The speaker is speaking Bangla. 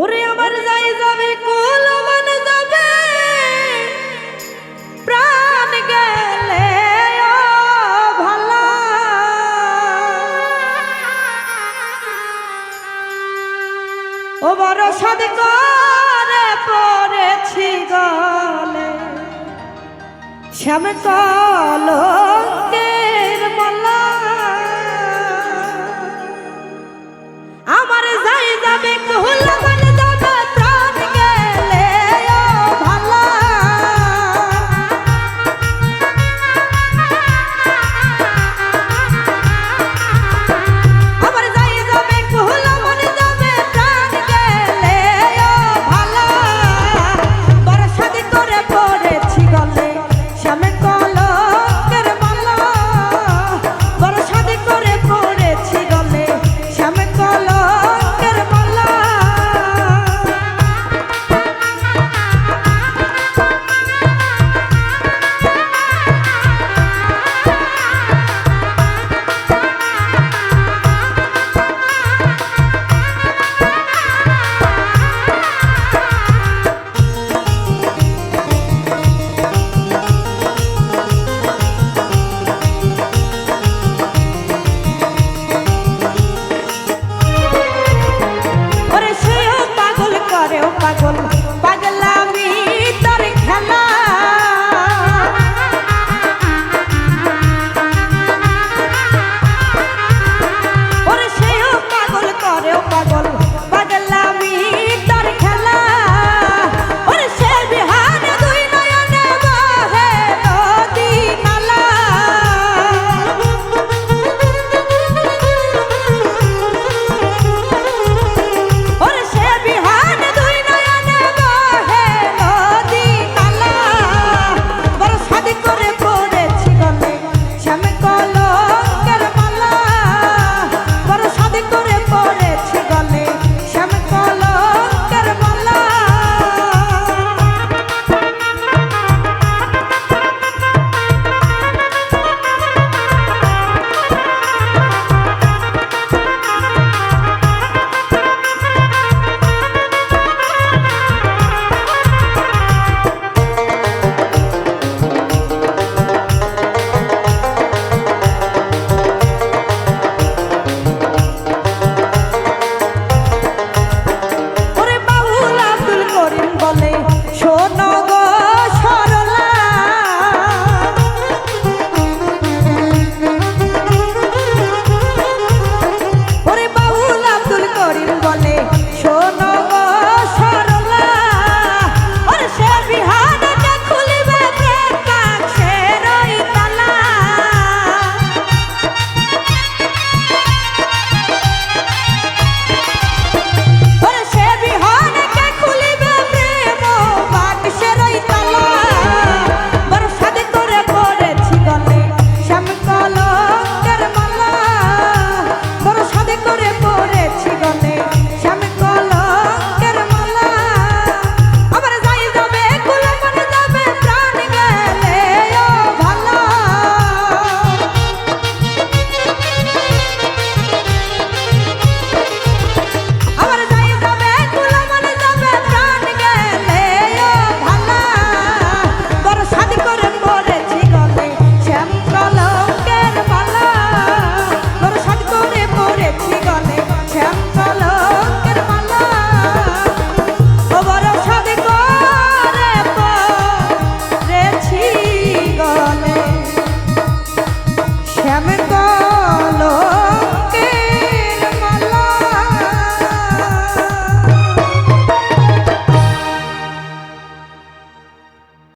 ওরে আমার যাই যাবে কোল মন যাবে? প্রাণ গেলে ভালা। ও বড় সাদ করে পড়েছি গলে। শ্যাম কলঙ্কের মালা। আমার যাই যাবে কুল